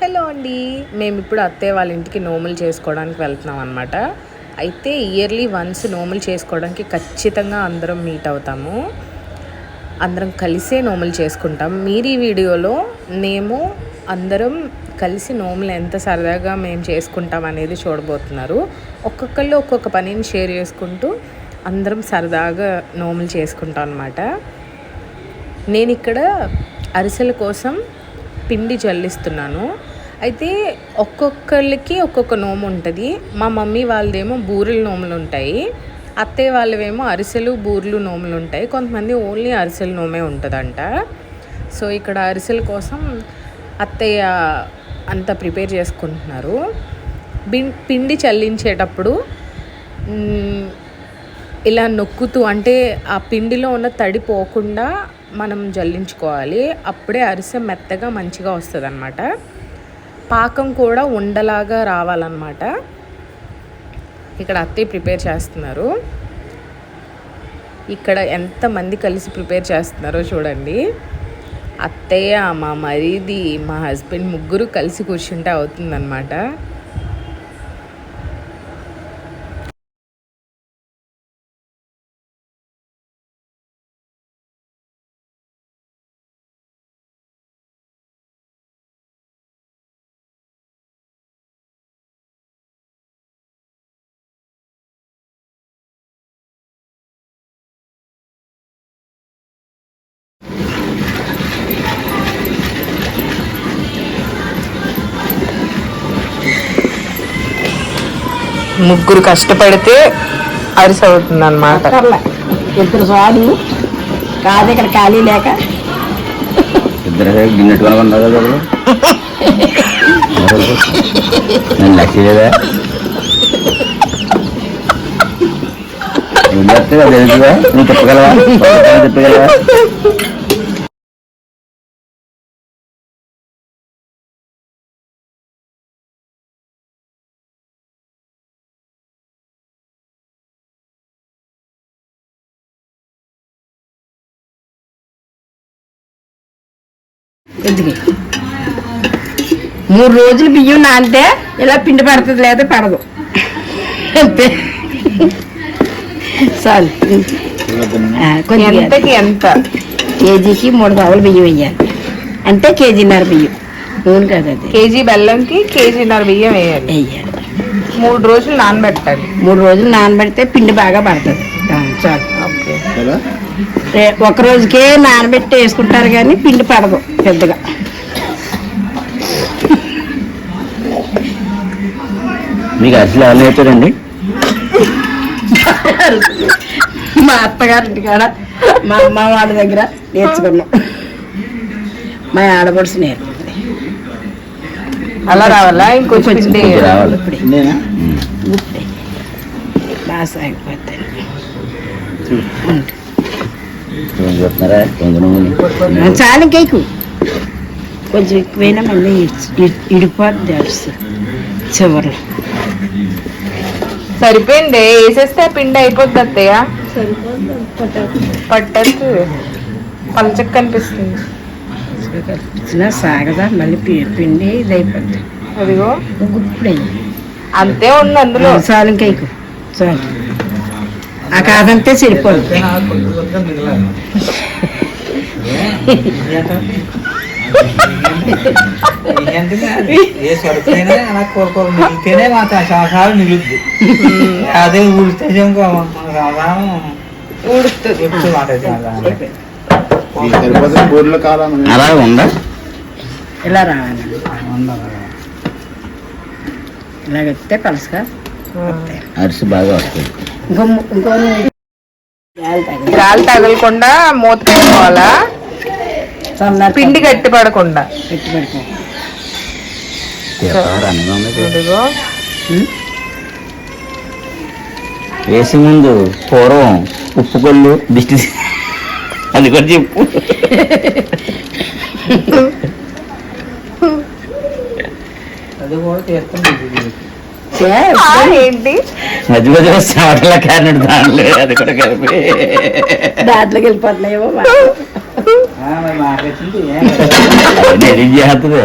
Hello అండి. మేము ఇప్పుడు అత్తయ్య వాళ్ళ ఇంటికి నోములు చేసుకోవడానికి వెళ్తున్నాం అనమాట అయితే ఇయర్లీ వన్స్ నోములు చేసుకోవడానికి ఖచ్చితంగా అందరం మీట్ అవుతాము. అందరం కలిసే నోములు చేసుకుంటాం. మీరు ఈ వీడియోలో మేము అందరం కలిసి నోములు ఎంత సరదాగా మేము చేసుకుంటాం అనేది చూడబోతున్నారు. ఒక్కొక్కళ్ళు ఒక్కొక్క పనిని షేర్ చేసుకుంటూ అందరం సరదాగా నోములు చేసుకుంటాం అనమాట నేను ఇక్కడ అరిసెల కోసం పిండి జల్లిస్తున్నాను అయితే ఒక్కొక్కళ్ళకి ఒక్కొక్క నోము ఉంటుంది. మా మమ్మీ వాళ్ళదేమో బూరెల నోములు ఉంటాయి. అత్తయ్య వాళ్ళవేమో అరిసెలు బూరెలు నోములు ఉంటాయి. కొంతమంది ఓన్లీ అరిసెల నోమే ఉంటుందంట. సో ఇక్కడ అరిసెల కోసం అత్తయ్య అంతా ప్రిపేర్ చేసుకుంటున్నారు. బిన్ పిండి చల్లించేటప్పుడు ఇలా నొక్కుతూ అంటే ఆ పిండిలో ఉన్న తడి పోకుండా మనం జల్లించుకోవాలి. అప్పుడే అరిసె మెత్తగా మంచిగా వస్తుంది అనమాట పాకం కూడా ఉండలాగా రావాలన్నమాట. ఇక్కడ అత్తయ్య ప్రిపేర్ చేస్తున్నారు. ఇక్కడ ఎంతమంది కలిసి ప్రిపేర్ చేస్తున్నారో చూడండి. అత్తయ్య మా మరిది మా హస్బెండ్ ముగ్గురు కలిసి కూర్చుంటే అవుతుందన్నమాట. ముగ్గురు కష్టపడితే అరిసె అవుతుంది అనమాట ఇద్దరు చాలు కాదు ఇక్కడ ఖాళీ లేక. ఇద్దరు. నేను లేదా? చెప్తే తెలుసుగా నువ్వు తిప్పగలవా ఒకసారి ఎందుకు? మూడు రోజులు బియ్యం నానితే ఇలా పిండి పడుతుంది లేదా పడదు. అంతే. చాలు. కొంచెం ఎంతకి ఎంత? కేజీకి మూడు పావులు బియ్యం వేయాలి అంటే కేజీన్నర బియ్యం. నూనె కదా అది. కేజీ బెల్లంకి కేజీన్నర బియ్యం వేయాలి. వేయాలి. మూడు రోజులు నానబెట్టాలి. మూడు రోజులు నానబెడితే పిండి బాగా పడుతుంది. చాలు. ఒక రోజుకే నానబెట్టి వేసుకుంటారు కానీ పిండి పడదు. పెద్దగా. మీకు అసలు ఎవరు నేర్చారండి? మా అత్తగారింటి కాడ మా అమ్మ వాళ్ళ దగ్గర నేర్చుకున్నాం. మా ఆడపడుచు నేర్పింది. అలా రావాలా? ఇంకొంచెం రావాలి. ఇప్పుడే నేనా గుప్తే బాగా సాగిపోతాయి. చాలా ఇంకెక్కు కొంచెం ఎక్కువైనా మళ్ళీ ఇడిపోద్ది అడుసు చివరిలో. సరిపోయింది వేసేస్తే పిండి అయిపోద్ది అత్తయ్య. పట్టచ్చు పలచక్క కనిపిస్తుంది. సాగదా మళ్ళీ పిండి ఇది అయిపోద్ది అదిగో. గుప్పుడు అంతే ఉంది అందులో. చాలు ఇంకెక్కు చాలు. ఆ కాదంతే సరిపోదు. ఏ సరుకైనా అలా కోరుకోరు మిగిలితేనే మా సంవత్సరాలు మిగులుద్ది అదే ఊడితే ఇంకో మన రామాయణం ఊడుతుంది ఎప్పుడు మాట అయితే రామాయణం. సరిపోతే బోర్డులో కాలం అలా ఉందా ఇలా రావాలి ఉండాలి. ఇలాగొస్తే పలసగా వస్తాయి అరిసి బాగా వస్తుంది ఇంకో ము- ఇంకో గాలి తగిలి గాలి తగలకుండా మూత పెట్టుకోవాలా? పిండి గట్టి పడకుండా. వేసే ముందు పూర్వం ఉప్పు కొల్లు దిష్టి అది కూడా చెప్పు. అది కూడా చేస్తాం ఏంటి మధ్య మధ్యలో చెమటల క్యారెట్ దాంట్లో అది కూడా కలిపి. దాంట్లోకి వెళ్ళిపోతున్నాయేమో ఎడిట్ చేస్తుంది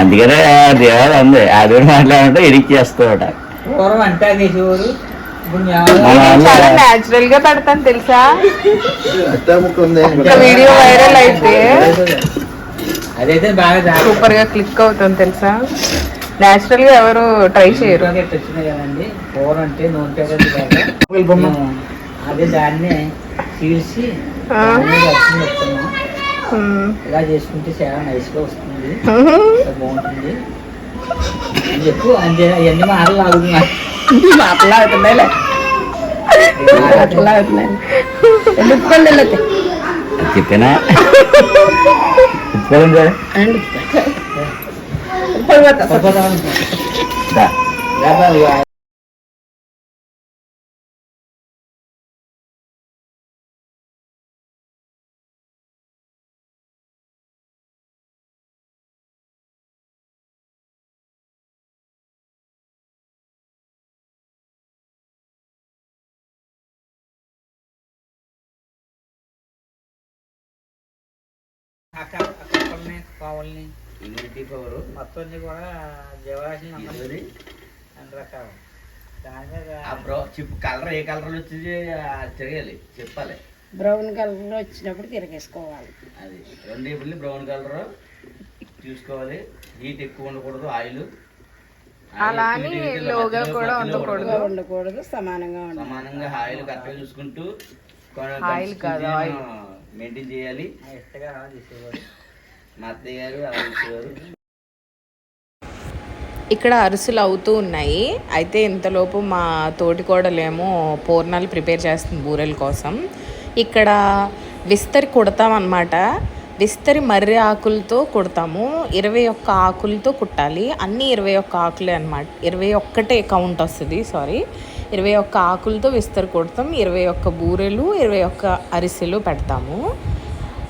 అందుకనే దేవాలు ఉంది. అది కూడా మాట్లాడంటే ఎడిట్ చేస్తాడట పూర్వం అంటే చేసేవారు. చాలా న్యాచురల్గా పెడతాను తెలుసా? వీడియో వైరల్ అయితే. అదైతే బాగా జాగ్రత్త. సూపర్గా క్లిక్ అవుతుంది తెలుసా? న్యాచురల్గా ఎవరు ట్రై చేయరు. కదండి. కూర అంటే నూనె అదే దాన్ని చీల్చి. ఇలా చేసుకుంటే చాలా నైస్గా వస్తుంది. బాగుంటుంది. అని చెప్పు అంతే. అవన్నీ మాటలు ఆగుతున్నా మాట్లాడుతున్నాయిలే మాట్లాడుతున్నాయి ఎందుకు వెళ్ళతే Akan akan bawa. Akak. Immunity power. మొత్తం అన్ని కూడా అన్ని రకాలు. దాని మీద ఆ బ్రో చెప్పు కలర్ ఏ కలర్ వచ్చింది తిరగాలి చెప్పాలి. బ్రౌన్ కలర్ వచ్చినప్పుడు తిరగేసుకోవాలి. అది రెండు ఇప్పుడు బ్రౌన్ కలర్ చూసుకోవాలి. హీట్ ఎక్కువ ఉండకూడదు ఆయిల్. అలా అని లోగా కూడా ఉండకూడదు. ఉండకూడదు. సమానంగా ఉండాలి సమానంగా ఆయిల్ కరెక్ట్గా చూసుకుంటూ ఆయిల్ కాదు, ఆయిల్. మెయింటైన్ చేయాలి. ఇష్టగా తీసేవాడు మా అత్తయ్య గారు ఇక్కడ అరుసులు అవుతూ ఉన్నాయి. అయితే ఇంతలోపు మా తోటికోడలేమో పూర్ణాలు ప్రిపేర్ చేస్తుంది బూరెల కోసం. ఇక్కడ విస్తరి కుడతామన్నమాట విస్తరి మర్రి ఆకులతో కుడతాము. ఇరవై ఒక్క ఆకులతో కుట్టాలి. అన్నీ ఇరవై ఒక్క ఆకులే అనమాట ఇరవై ఒక్కటే కౌంట్ వస్తుంది సారీ ఇరవై ఒక్క ఆకులతో విస్తరి కుడతాం. ఇరవై ఒక్క బూరెలు ఇరవై ఒక్క అరిసెలు పెడతాము.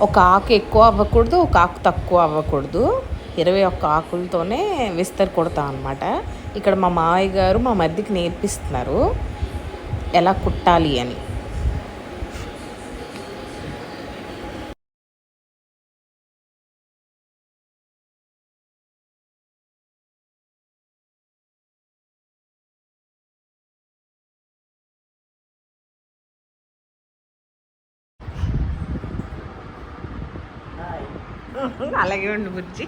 ఒక ఆకు ఎక్కువ అవ్వకూడదు ఒక ఆకు తక్కువ అవ్వకూడదు. ఇరవై ఒక్క ఆకులతోనే విస్తరి కొడతాం అనమాట ఇక్కడ మా మావయ్య గారు మా మధ్యకి నేర్పిస్తున్నారు. ఎలా కుట్టాలి అని. అలాగే ఉండు బుజ్జి.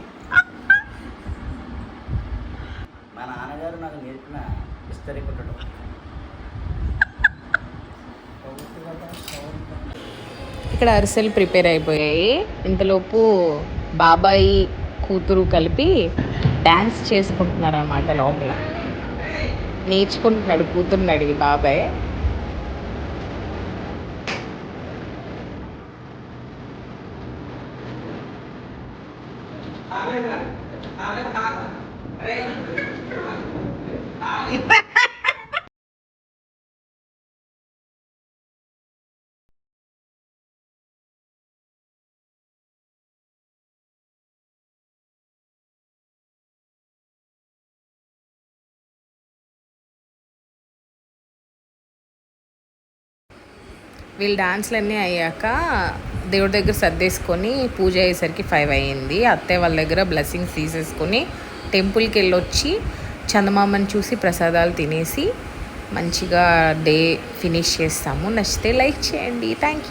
మా నాన్నగారు నాకు నేర్పిన విస్తరి కుట్టడం ఇక్కడ అరిసెలు ప్రిపేర్ అయిపోయాయి. ఇంతలోపు బాబాయి కూతురు కలిపి డ్యాన్స్ చేసుకుంటున్నారు అన్నమాట లోపల. నేర్చుకుంటున్నాడు కూతుర్ని అడిగి బాబాయ్. వీళ్ళ డాన్స్లన్నీ అయ్యాక దేవుడి దగ్గర సర్దేసుకొని పూజ అయ్యేసరికి ఫైవ్ అయ్యింది. అత్తయ్య వాళ్ళ దగ్గర బ్లెస్సింగ్స్ తీసేసుకొని టెంపుల్కి వెళ్ళొచ్చి చందమామని చూసి ప్రసాదాలు తినేసి మంచిగా డే ఫినిష్ చేస్తాము. నచ్చితే లైక్ చేయండి. Thank you